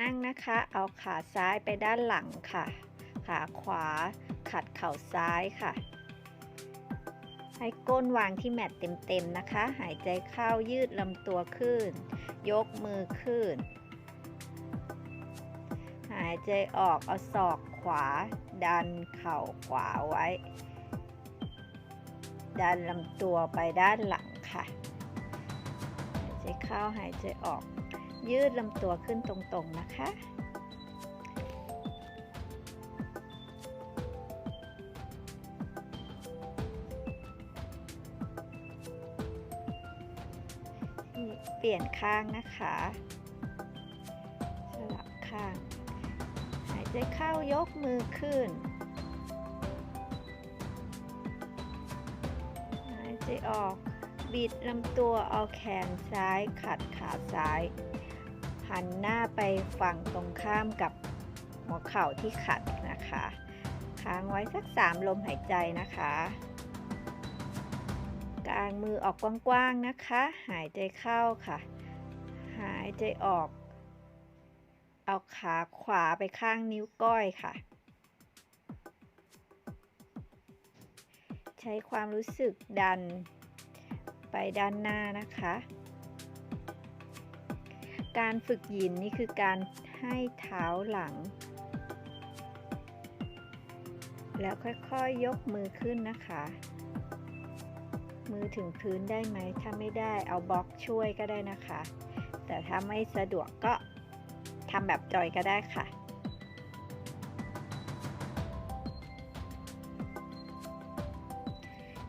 นั่งนะคะ เอาขาซ้ายไปด้านหลังค่ะ ขาขวาขัดเข่าซ้ายค่ะ ให้ก้นวางที่แมตเต็มๆนะคะ หายใจเข้ายืดลำตัวขึ้น ยกมือขึ้น หายใจออกเอาศอกขวา ดันเข่าขวาไว้ ดันลำตัวไปด้านหลังค่ะ หายใจเข้าหายใจออก ยืดลำตัวขึ้นตรงๆนะคะ เปลี่ยนข้างนะคะ สลับข้าง หายใจเข้ายกมือขึ้น หายใจออก บิดลำตัวเอาแขนซ้ายขัดขาซ้าย หันหน้าไปฝั่งตรงข้ามกับหัวเข่าที่ขัดนะคะ ค้างไว้สักสามลมหายใจนะคะกางมือออกกว้างๆนะคะ หายใจเข้าค่ะ หายใจออก เอาขาขวาไปข้างนิ้วก้อยค่ะ ใช้ความรู้สึกดัน ไปด้านหน้านะคะ การฝึกหยินนี่คือการให้เท้าหลัง แล้วค่อยๆยยกมือขึ้นนะคะ มือถึงพื้นได้ไหม ถ้าไม่ได้เอาบล็อกช่วยก็ได้นะคะ แต่ถ้าไม่สะดวกก็ทำแบบจอยก็ได้ค่ะ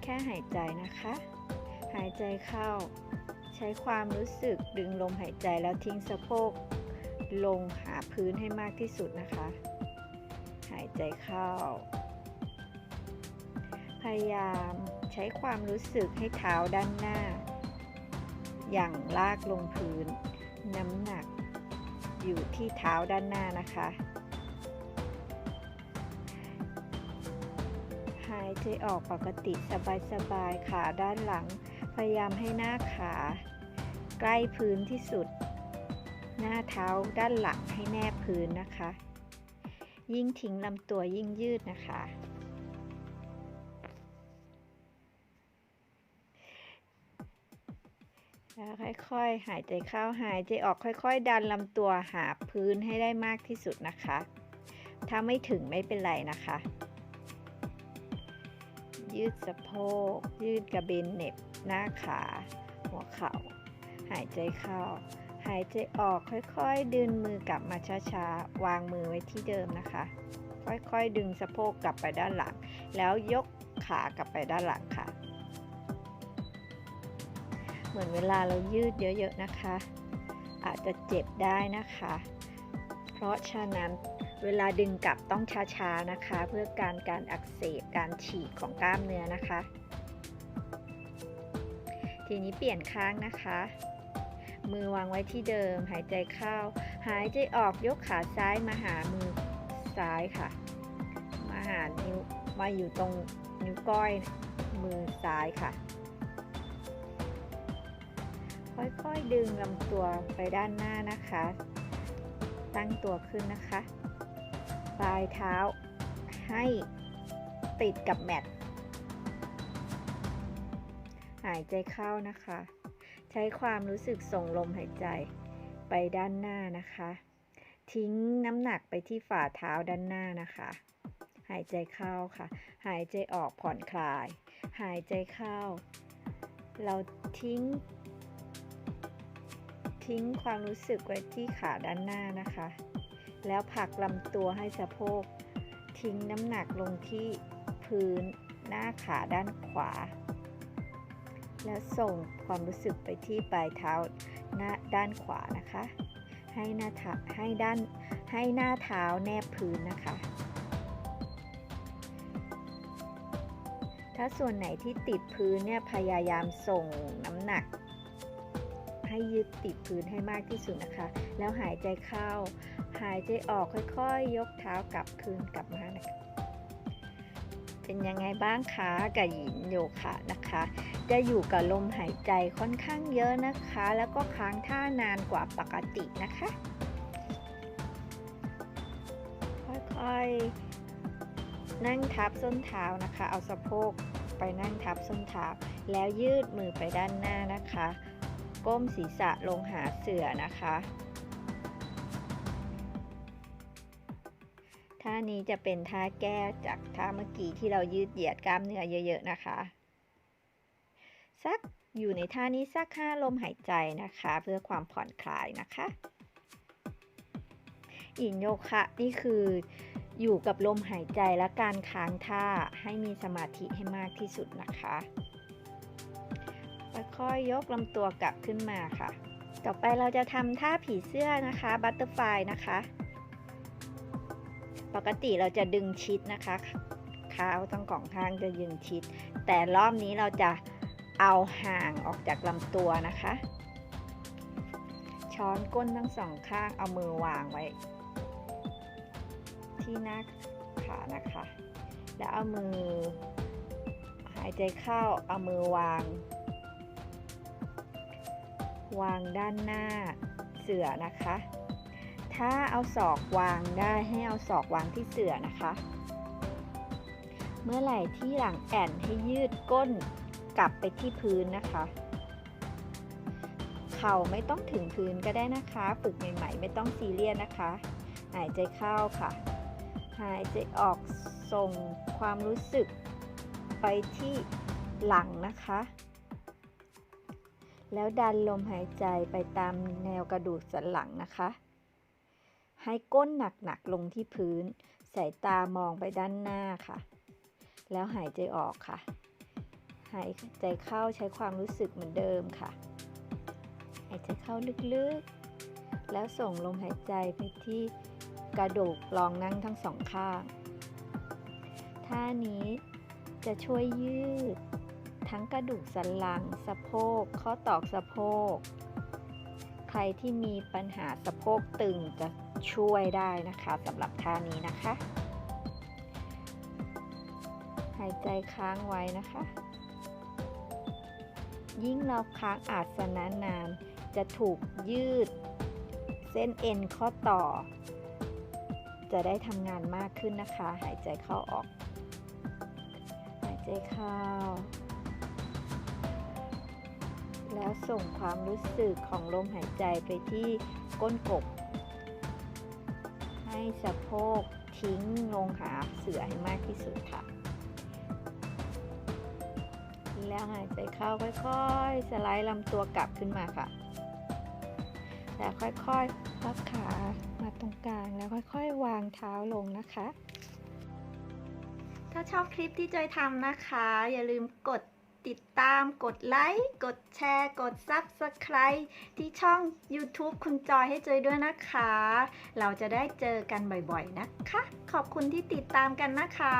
แค่หายใจนะคะ หายใจเข้า ใช้ความรู้สึกดึงลมหายใจแล้วทิ้งสะโพก ลงหาพื้นให้มากที่สุดนะคะ หายใจเข้า พยายามใช้ความรู้สึกให้เท้าด้านหน้า อย่างลากลงพื้น น้ำหนัก อยู่ที่เท้าด้านหน้านะคะ หายใจออกปกติสบายๆขาด้านหลัง พยายามให้หน้าขา ใกล้พื้นที่สุด หน้าเท้าด้านหลังให้แนบพื้นนะคะ ยิ่งทิ้งลำตัวยิ่งยืดนะคะ แล้วค่อยๆ หายใจเข้าหายใจออกค่อยๆ ดันลำตัวหาพื้นให้ได้มากที่สุดนะคะ ถ้าไม่ถึงไม่เป็นไรนะคะยืดสะโพก ยืดกระเบนเน็บ หน้าขา หัวเข่า หายใจเข้า หายใจออกค่อยๆ ดึงมือกลับมาช้าๆ วางมือไว้ที่เดิมนะคะ ค่อยๆ ดึงสะโพกกลับไปด้านหลัง แล้วยกขากลับไปด้านหลังค่ะ เหมือนเวลาเรายืดเยอะๆนะคะ อาจจะเจ็บได้นะคะ เพราะฉะนั้นเวลาดึงกลับต้องช้าๆนะคะ เพื่อการการอักเสบการฉีกของกล้ามเนื้อนะคะ ทีนี้เปลี่ยนข้างนะคะ มือวางไว้ที่เดิม หายใจเข้า หายใจออกยกขาซ้ายมาหามือซ้ายค่ะ มาหานิ้วมาอยู่ตรงนิ้วก้อยมือซ้ายค่ะ ค่อยๆดึงลำตัวไปด้านหน้านะคะ ตั้งตัวขึ้นนะคะ ปลายเท้าให้ติดกับแมตายใจเข้านะคะ ใช้ความรู้สึกส่งลมหายใจไปด้านหน้านะคะ ทิ้งน้ำหนักไปที่ฝ่าเท้าด้านหน้านะคะ หายใจเข้าค่ะ หายใจออกผ่อนคลาย หายใจเข้า เราทิ้ง ทิ้งความรู้สึกไว้ที่ขาด้านหน้านะคะ แล้วผลักลำตัวให้สะโพก ทิ้งน้ำหนักลงที่พื้นหน้าขาด้านขวา แล้วส่งความรู้สึกไปที่ปลายเท้าหน้าด้านขวานะคะ ให้หน้าท้าให้ด้านให้หน้าเท้าแนบพื้นนะคะ ถ้าส่วนไหนที่ติดพื้นเนี่ยพยายามส่งน้ำหนัก ให้ยึดติดพื้นให้มากที่สุดนะคะ แล้วหายใจเข้า หายใจออกค่อยๆยกเท้ากลับคืนกลับมานะคะ เป็นยังไงบ้างคะกับหยินโยคะนะคะ จะอยู่กับลมหายใจค่อนข้างเยอะนะคะ แล้วก็ค้างท่านานกว่าปกตินะคะ ค่อยๆนั่งทับส้นเท้านะคะ เอาสะโพกไปนั่งทับส้นเท้าแล้วยืดมือไปด้านหน้านะคะ ก้มศีรษะลงหาเสือนะคะ ท่านี้จะเป็นท่าแก้จากท่าเมื่อกี้ที่เรายืดเหยียดกล้ามเนื้อเยอะๆนะคะ สักอยู่ในท่านี้สักห้าลมหายใจนะคะ เพื่อความผ่อนคลายนะคะอินโยคะนี่คืออยู่กับลมหายใจและการค้างท่าให้มีสมาธิให้มากที่สุดนะคะค่อยยกลำตัวกลับขึ้นมาค่ะ ต่อไปเราจะทำท่าผีเสื้อนะคะ บัตเตอร์ฟลายนะคะ ปกติเราจะดึงชิดนะคะขาทั้งสองข้างจะดึงชิด แต่รอบนี้เราจะเอาห่างออกจากลำตัวนะคะ ช้อนก้นทั้งสองข้างเอามือวางไว้ ที่หน้าขานะคะ แล้วเอามือ หายใจเข้าเอามือวาง วางด้านหน้าเสือนะคะ ถ้าเอาศอกวางได้ให้เอาศอกวางที่เสื่อนะคะ เมื่อไหร่ที่หลังแอนให้ยืดก้นกลับไปที่พื้นนะคะ เข่าไม่ต้องถึงพื้นก็ได้นะคะ ฝึกใหม่ๆ ไม่ต้องซีเรียสนะคะ หายใจเข้าค่ะ หายใจออกส่งความรู้สึกไปที่หลังนะคะ แล้วดันลมหายใจไปตามแนวกระดูกสันหลังนะคะ ให้ก้นหนักๆลงที่พื้น สายตามองไปด้านหน้าค่ะ แล้วหายใจออกค่ะ หายใจเข้าใช้ความรู้สึกเหมือนเดิมค่ะ หายใจเข้าลึกๆ แล้วส่งลมหายใจไปที่กระดูกรองนั่งทั้งสองข้าง ท่านี้จะช่วยยืด ทั้งกระดูกสันหลังสะโพก ข้อตอกสะโพก ใครที่มีปัญหาสะโพกตึงจะ ช่วยได้นะคะสำหรับท่านี้นะคะ หายใจค้างไว้นะคะ ยิ่งเราค้างอาสนะนานจะถูกยืด เส้นเอ็นข้อต่อ จะได้ทำงานมากขึ้นนะคะ หายใจเข้าออก หายใจเข้าแล้วส่งความรู้สึกของลมหายใจไปที่ก้นกบ ให้สะโพกทิ้งลงหาเสือให้มากที่สุดค่ะ แล้วหายใจเข้าค่อยๆ สไลด์ลำตัวกลับขึ้นมาค่ะ แล้วค่อยๆพับขามาตรงกลางแล้วค่อยๆ วางเท้าลงนะคะ ถ้าชอบคลิปที่จอยทำนะคะ อย่าลืมกด ติดตามกดไลค์ กดแชร์ กด Subscribe ที่ช่อง YouTube คุณจอยให้จอยด้วยนะคะ เราจะได้เจอกันบ่อยๆนะคะ ขอบคุณที่ติดตามกันนะคะ